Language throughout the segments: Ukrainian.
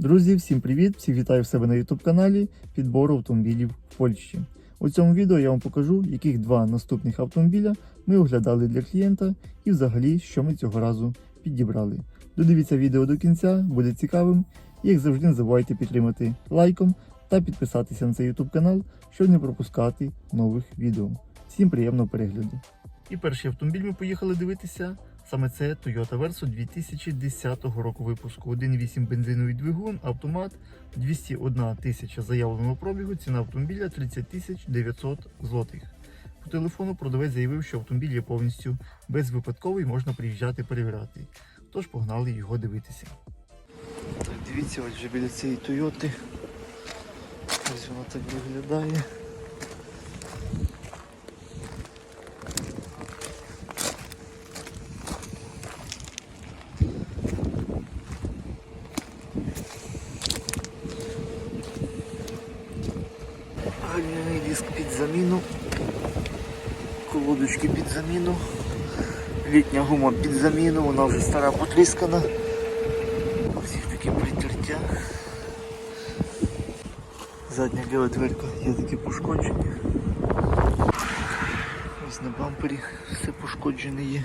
Друзі, всім привіт! Всіх вітаю в себе на YouTube каналі підбору автомобілів в Польщі. У цьому відео я вам покажу, яких два наступних автомобіля ми оглядали для клієнта і взагалі, що ми цього разу підібрали. Додивіться відео до кінця, буде цікавим. І як завжди, не забувайте підтримати лайком та підписатися на цей YouTube канал, щоб не пропускати нових відео. Всім приємного перегляду. І перший автомобіль ми поїхали дивитися. Саме це Toyota Verso 2010 року випуску. 1.8 бензиновий двигун, автомат, 201 тисяча заявленого пробігу, ціна автомобіля 30 тисяч 900 злотих. По телефону продавець заявив, що автомобіль є повністю безвипадковий, можна приїжджати перевіряти. Тож погнали його дивитися. Дивіться, ось вже біля цієї Тойоти. Ось вона так виглядає. Гальмівний диск під заміну, колодочки під заміну, літня гума під заміну, вона вже стара потріскана. Ось їх таке притертя. Задня ліва дверка є такі пошкодження. Ось на бампері все пошкоджене є.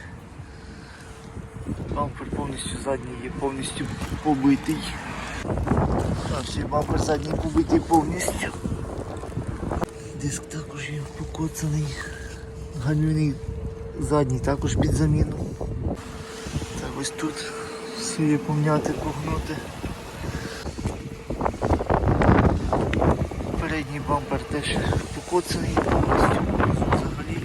Бампер повністю задній є повністю побитий. Ще бампер задній побитий повністю. Диск також є покоцаний. Гальмівний задній також під заміну. Так ось тут все є помняти, погнути. Передній бампер теж покоцаний повністю взагалі.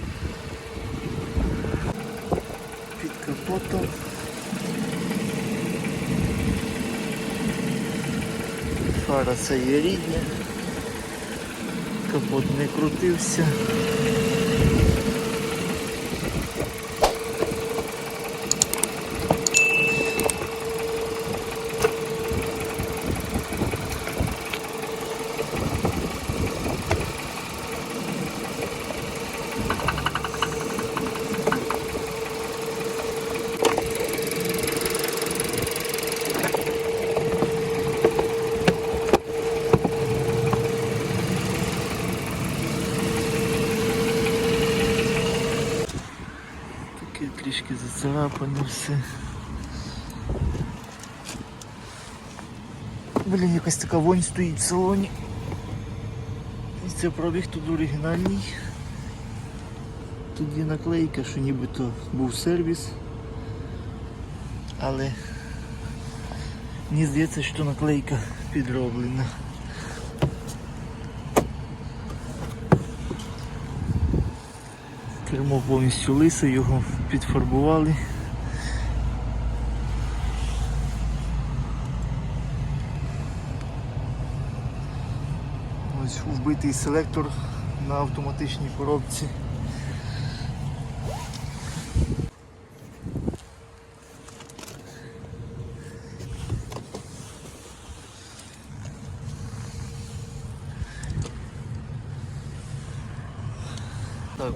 Під капотом. Фара це є рідня. Капот не крутився. Трішки зацарапане все. Блін, якась така вонь стоїть в салоні. І це пробіг тут оригінальний. Тут є наклейка, що нібито був сервіс. Але мені здається, що наклейка підроблена. Кермо повністю лисе, його підфарбували. Ось вбитий селектор на автоматичній коробці.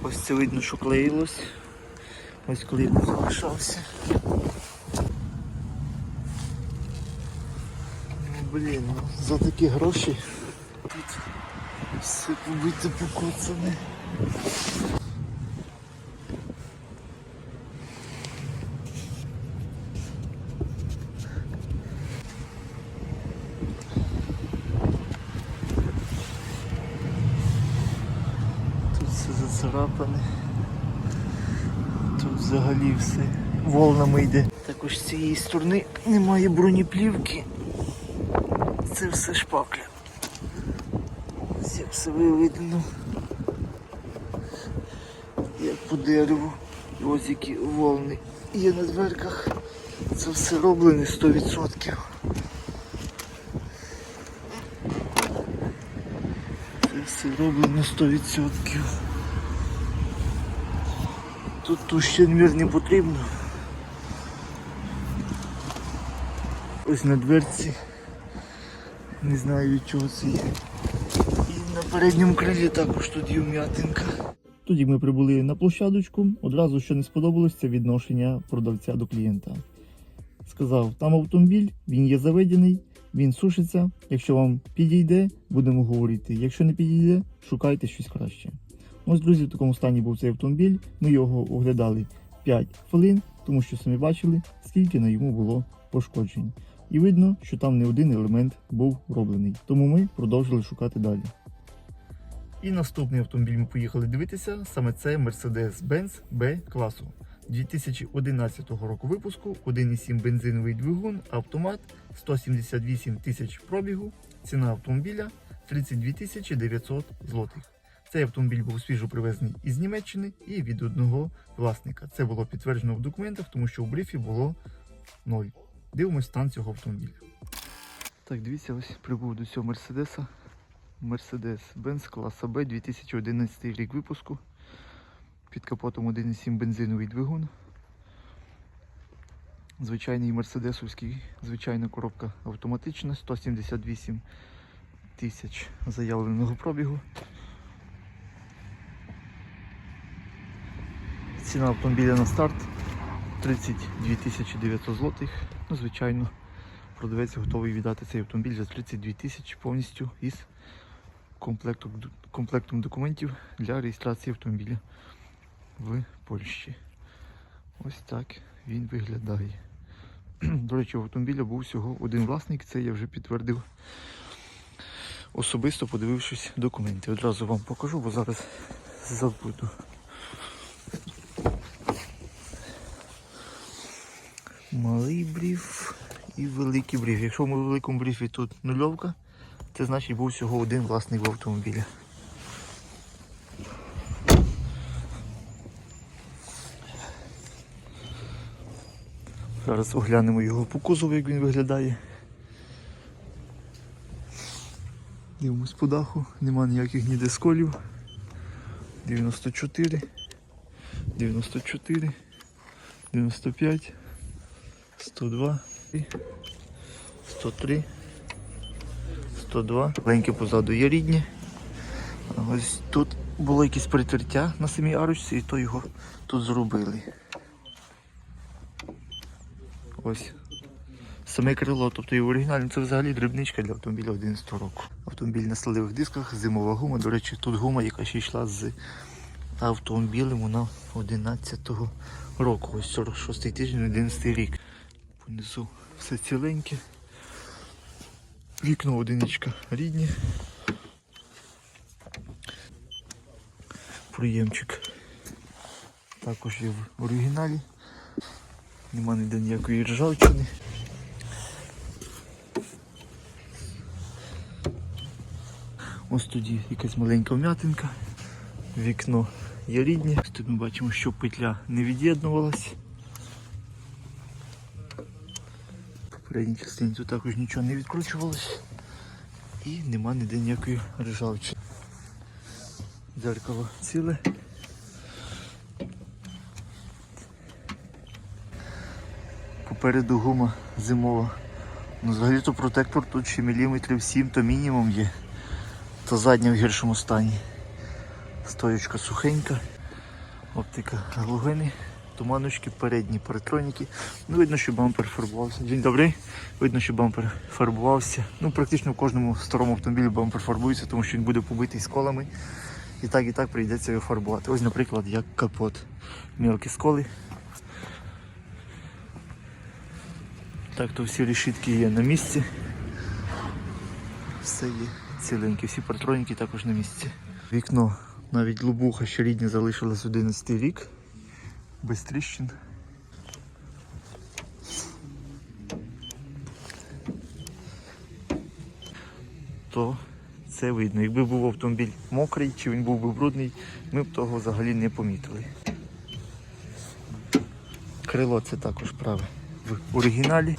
Ось це видно, що клеїлось. Ось я залишався. Ну, блін, ну, за такі гроші тут все побито покоцане. Тут все зацарапане. Тут взагалі все волнами йде. Також з цієї сторони немає бронеплівки. Це все шпакля. Ось як все виведено. Як по дереву. Ось які волни є на дверках. Це все роблене 100%. Це все роблено 100%. Тут тущенмір не потрібно. Ось на дверці. Не знаю від чого це є. І на передньому крилі також тут є вм'ятинка. Тоді ми прибули на площадочку. Одразу що не сподобалось, це відношення продавця до клієнта. Сказав, там автомобіль, він є заведений, Він сушиться. Якщо вам підійде, будемо говорити. Якщо не підійде, шукайте щось краще. Ось, друзі, в такому стані був цей автомобіль. Ми його оглядали 5 хвилин, тому що самі бачили, скільки на йому було пошкоджень. І видно, що там не один елемент був роблений. Тому ми продовжили шукати далі. І наступний автомобіль ми поїхали дивитися. Саме це Mercedes-Benz B класу 2011 року випуску, 1,7 бензиновий двигун, автомат, 178 тисяч пробігу, ціна автомобіля 32 900 злотих. Цей автомобіль був свіжо привезений із Німеччини і від одного власника. Це було підтверджено в документах, тому що у брифі було 0. Дивимось стан цього автомобіля. Так, дивіться, ось прибув до цього Мерседеса. Mercedes-Benz класа B 2011 рік випуску. Під капотом 1,7 бензиновий двигун. Звичайний мерседесовський, звичайна коробка автоматична, 178 тисяч заявленого пробігу. Ціна автомобіля на старт 32 тисячі 900 злотих. Ну, звичайно, продавець готовий віддати цей автомобіль за 32 тисячі повністю із комплектом, комплектом документів для реєстрації автомобіля в Польщі. Ось так він виглядає. До речі, у автомобіля був всього один власник, це я вже підтвердив особисто подивившись документи. Одразу вам покажу, бо зараз забуду. Малий бриф і великий бриф. Якщо в великому брифі тут нульовка, це значить був всього один власник в автомобілі. Зараз оглянемо його по кузову, як він виглядає. Дивимось по даху, нема ніяких ніде сколів. 94, 94, 95, 102, 103, 102. Леньки позаду є рідні. Ось тут було якесь притертя на самій арочці і то його тут зробили. Ось. Саме крило, тобто і оригіналі це взагалі дрібничка для автомобіля 11 року. Автомобіль на сталевих дисках, зимова гума. До речі, тут гума, яка ще йшла з автомобілем, вона 11 року. Ось 46 тиждень, 11 рік. Понизу все ціленьке. Вікно одиничка рідні. Проємчик також є в оригіналі. Нема ніде ніякої ржавчини. Ось тоді якась маленька вм'ятинка. Вікно є рідні. Тут ми бачимо, що петля не від'єднувалась. Передній частині тут також нічого не відкручувалось. І нема ніде ніякої ржавчини. Дзеркало ціле. Попереду гума зимова. Ну, взагалі-то протектор тут ще міліметрів 7, то мінімум є. То задня в гіршому стані. Стоючка сухенька, оптика галогени, туманочки, передні паратроніки. Ну, видно, що бампер фарбувався. День добрий. Видно, що бампер фарбувався. Ну, практично в кожному старому автомобілі бампер фарбується, тому що він буде побитий сколами. І так і так прийдеться його фарбувати. Ось, наприклад, як капот. Мілкі сколи. Так, то всі решітки є на місці. Все є ціленьке, всі патроніки також на місці. Вікно, навіть лобуха ще рідні залишилась 11 рік, без тріщин. То це видно. Якби був автомобіль мокрий чи він був би брудний, ми б того взагалі не помітили. Крило це також праве в оригіналі.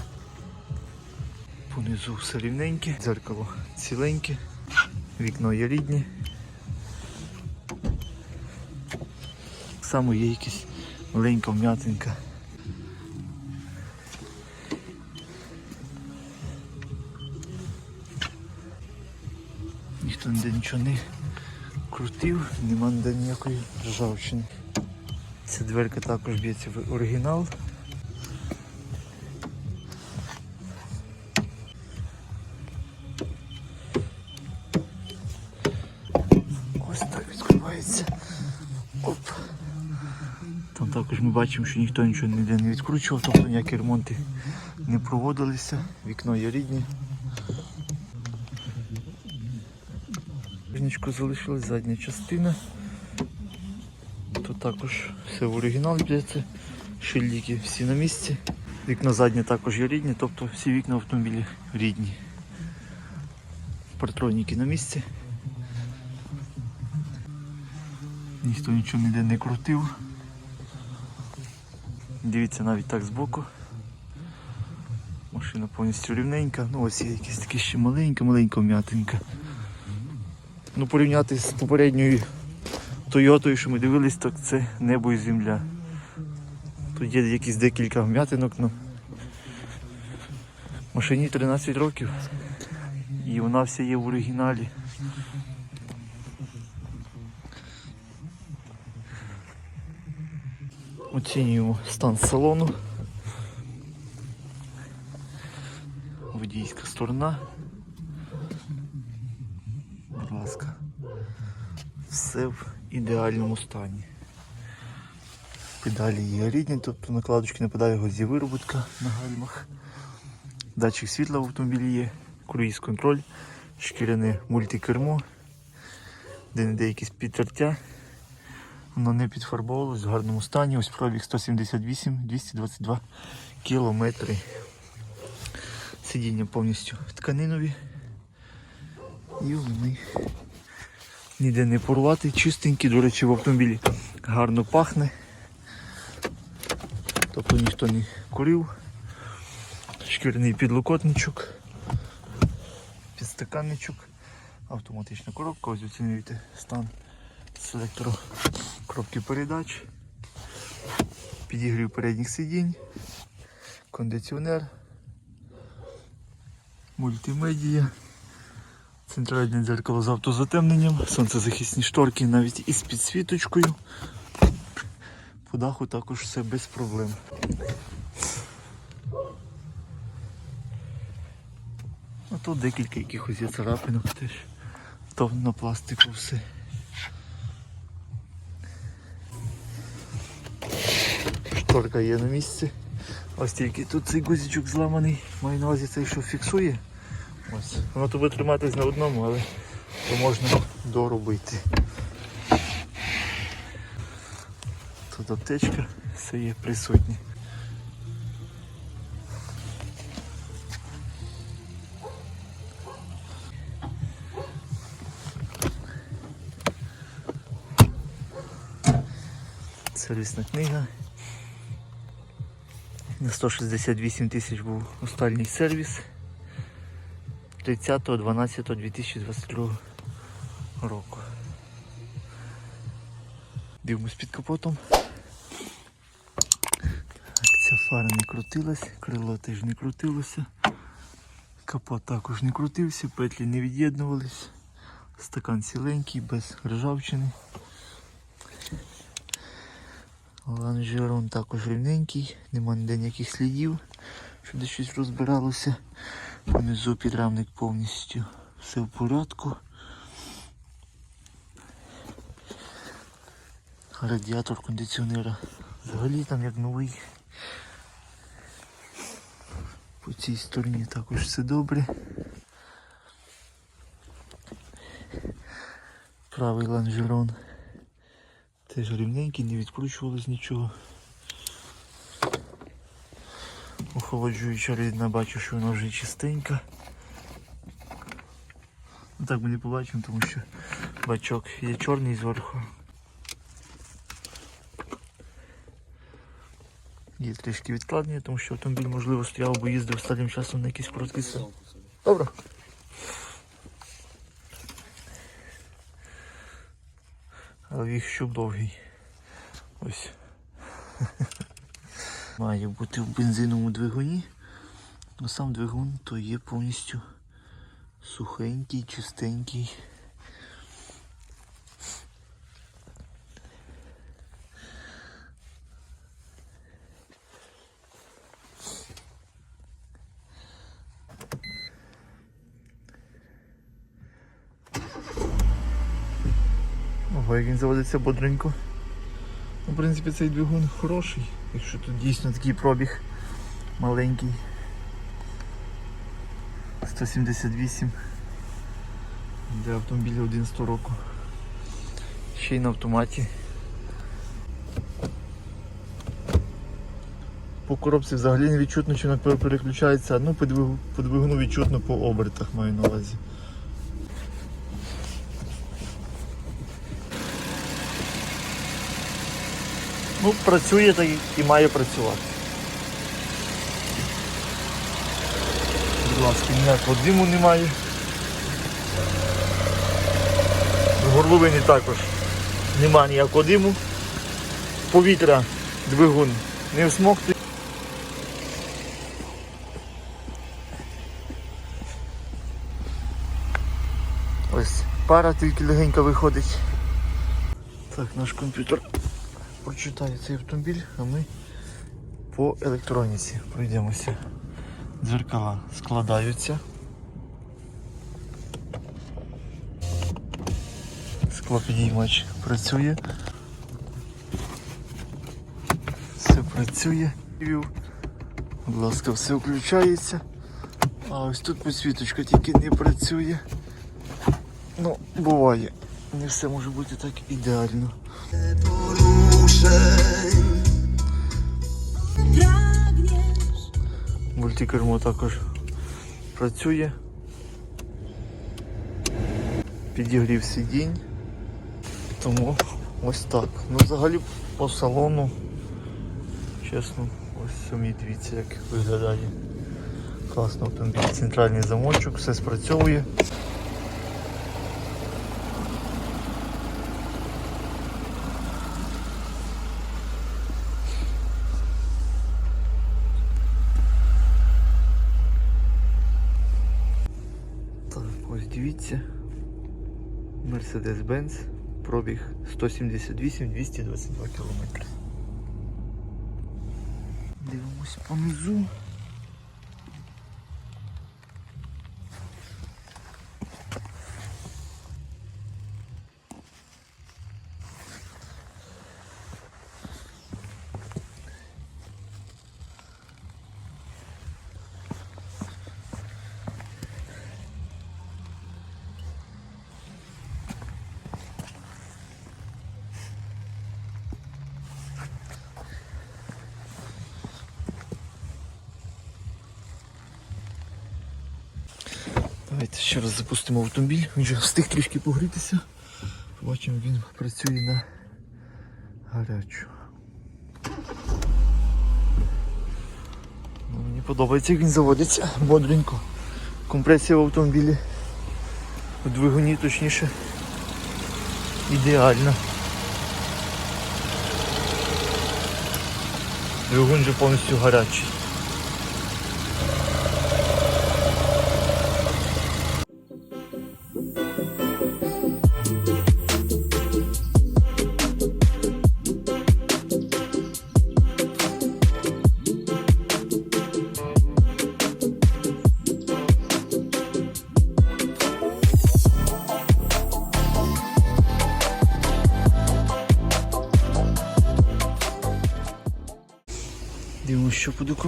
Понизу все рівненьке, дзеркало ціленьке, вікно є рідні. Само є якась маленька вм'ятинка. Ніхто ніде нічого не крутив, нема ніде ніякої ржавчини. Ця дверка також б'ється в оригінал. Також ми бачимо, що ніхто нічого ніде не відкручував, тобто ніякі ремонти не проводилися. Вікно є рідне. Жничко залишилась задня частина. Тут також все в оригінал б'ється. Шильдики всі на місці. Вікна задні також є рідні, тобто всі вікна автомобілі рідні. Партроніки на місці. Ніхто нічого ніде не крутив. Дивіться навіть так збоку. Машина повністю рівненька. Ну ось є якісь такі ще маленька, маленька вм'ятинка. Ну порівняти з попередньою Тойотою, що ми дивились, так це небо і земля. Тут є якісь декілька вм'ятинок, ну. Машині 13 років. І вона вся є в оригіналі. Оцінюємо стан салону. Водійська сторона. Будь ласка. Все в ідеальному стані. Педалі є рідні, тобто накладочки на педалях ось є вироботка на гальмах. Датчик світла в автомобілі є, круїз контроль, шкіряне мультикермо, де-не-де якісь підтертя. Воно не підфарбовувалось в гарному стані. Ось пробіг 178 222 кілометри. Сидіння повністю тканинові. І вони ніде не порвати, чистенькі, до речі, в автомобілі гарно пахне. Тобто ніхто не курив. Шкіряний підлокотничок, підстаканничок, автоматична коробка, ось оцінюєте стан селектору коробки передач, підігрів передніх сидінь, кондиціонер, мультимедія, центральне дзеркало з автозатемненням, сонцезахисні шторки навіть із підсвіточкою. По даху також все без проблем. А тут декілька якихось є царапинок теж. То на пластику все. Шторка є на місці. Ось тільки тут цей гузичок зламаний, маю на увазі цей, що фіксує. Ось. Воно тут буде триматись на одному, але то можна доробити. Тут аптечка, все є присутнє. Сервісна книга. На 168 тисяч був останній сервіс 30.12.2022 року. Дивимось під капотом. Ця фара не крутилась, крило теж не крутилося. Капот також не крутився, петлі не від'єднувались. Стакан ціленький, без ржавчини. Ланжерон також рівненький, нема ніде ніяких слідів, щоб десь щось розбиралося. Внизу підрамник повністю все в порядку. Радіатор кондиціонера взагалі там як новий. По цій стороні також все добре. Правий ланжерон. Теж рівненький, не відкручувалось нічого. Охолоджуюча рідна, бачу, що вона вже чистенька. Ну так ми не побачимо, тому що бачок є чорний зверху. Є трішки відкладення, тому що автомобіль можливо стояв або їздив останнім часом на якийсь короткий сон. Добре. Але їх щуп довгий. Ось. Має бути в бензиновому двигуні. А сам двигун то є повністю сухенький, чистенький. Ого, як він заводиться бодренько. в принципі, цей двигун хороший, якщо тут дійсно такий пробіг маленький. 178 для автомобіля 11 року. Ще й на автоматі. По коробці взагалі не відчутно, чи вона переключається, ну по двигуну відчутно по обертах маю на увазі. Ну, працює так і має працювати. Будь ласка, ніякого диму немає. В горловині також немає ніякого диму. Повітря двигун не всмоктує. Ось пара тільки легенько виходить. Так, наш комп'ютер прочитає цей автомобіль, а ми по електроніці пройдемося. Дзеркала складаються. Склопідіймач працює. Все працює. Будь ласка, все включається. А ось тут посвіточка тільки не працює. Ну, буває. Не все може бути так ідеально. Poruszeń. Мультикермо також працює. Підігрів сидінь. Тому ось так. Ну взагалі по салону, чесно, ось самі дивіться, як виглядає. Класно автомобіль. Центральний замочок, все спрацьовує. Так, ось дивіться. Mercedes-Benz, пробіг 178-222 км. Дивимось понизу. Давайте ще раз запустимо автомобіль. Він вже встиг трішки погрітися. Побачимо, він працює на гарячу. Ну, мені подобається, як він заводиться бодренько. Компресія в автомобілі. У двигуні точніше. Ідеальна. Двигун вже повністю гарячий.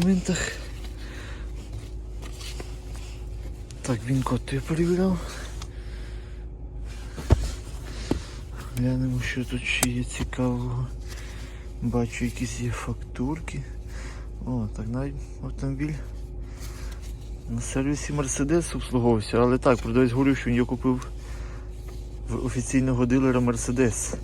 Документах. Так, він код я перевіряв. Глянемо, що тут ще є цікавого. Бачу, якісь є фактурки. О, так навіть автомобіль на сервісі Mercedes обслуговувався, але так, продавець говорив, що він його купив в офіційного дилера Mercedes.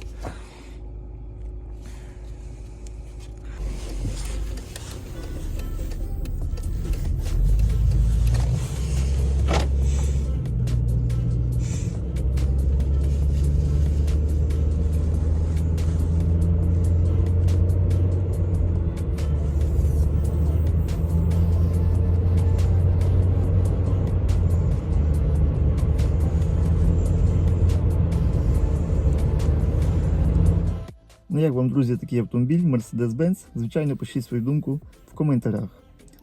Як вам, друзі, такий автомобіль Mercedes-Benz? Звичайно, пишіть свою думку в коментарях.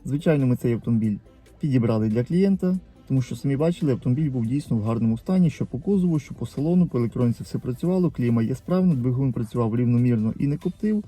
Звичайно, ми цей автомобіль підібрали для клієнта, Тому що самі бачили, автомобіль був дійсно в гарному стані, що по кузову, що по салону, по електроніці все працювало, кліма є справно, двигун працював рівномірно і не коптив.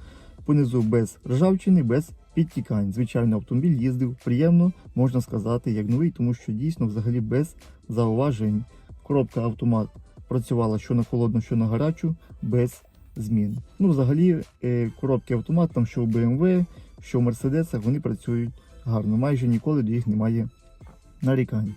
Понизу без ржавчини, без підтікань. Звичайно, автомобіль їздив приємно, можна сказати, як новий, тому що дійсно взагалі без зауважень. Коробка автомат працювала що на холодну, що на гарячу, без змін. Ну, взагалі, е, коробки автомат, там що у BMW, що в Mercedes, вони працюють гарно. Майже ніколи до їх немає нарікань.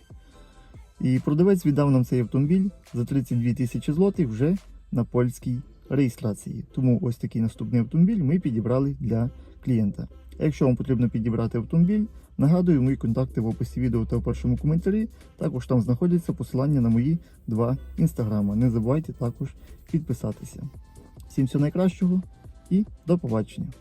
І продавець віддав нам цей автомобіль за 32 тисячі злотих вже на польській реєстрації. Тому ось такий наступний автомобіль ми підібрали для клієнта. Якщо вам потрібно підібрати автомобіль, нагадую мої контакти в описі відео та в першому коментарі. Також там знаходяться посилання на мої два інстаграми. Не забувайте також підписатися. Всім всього найкращого і до побачення!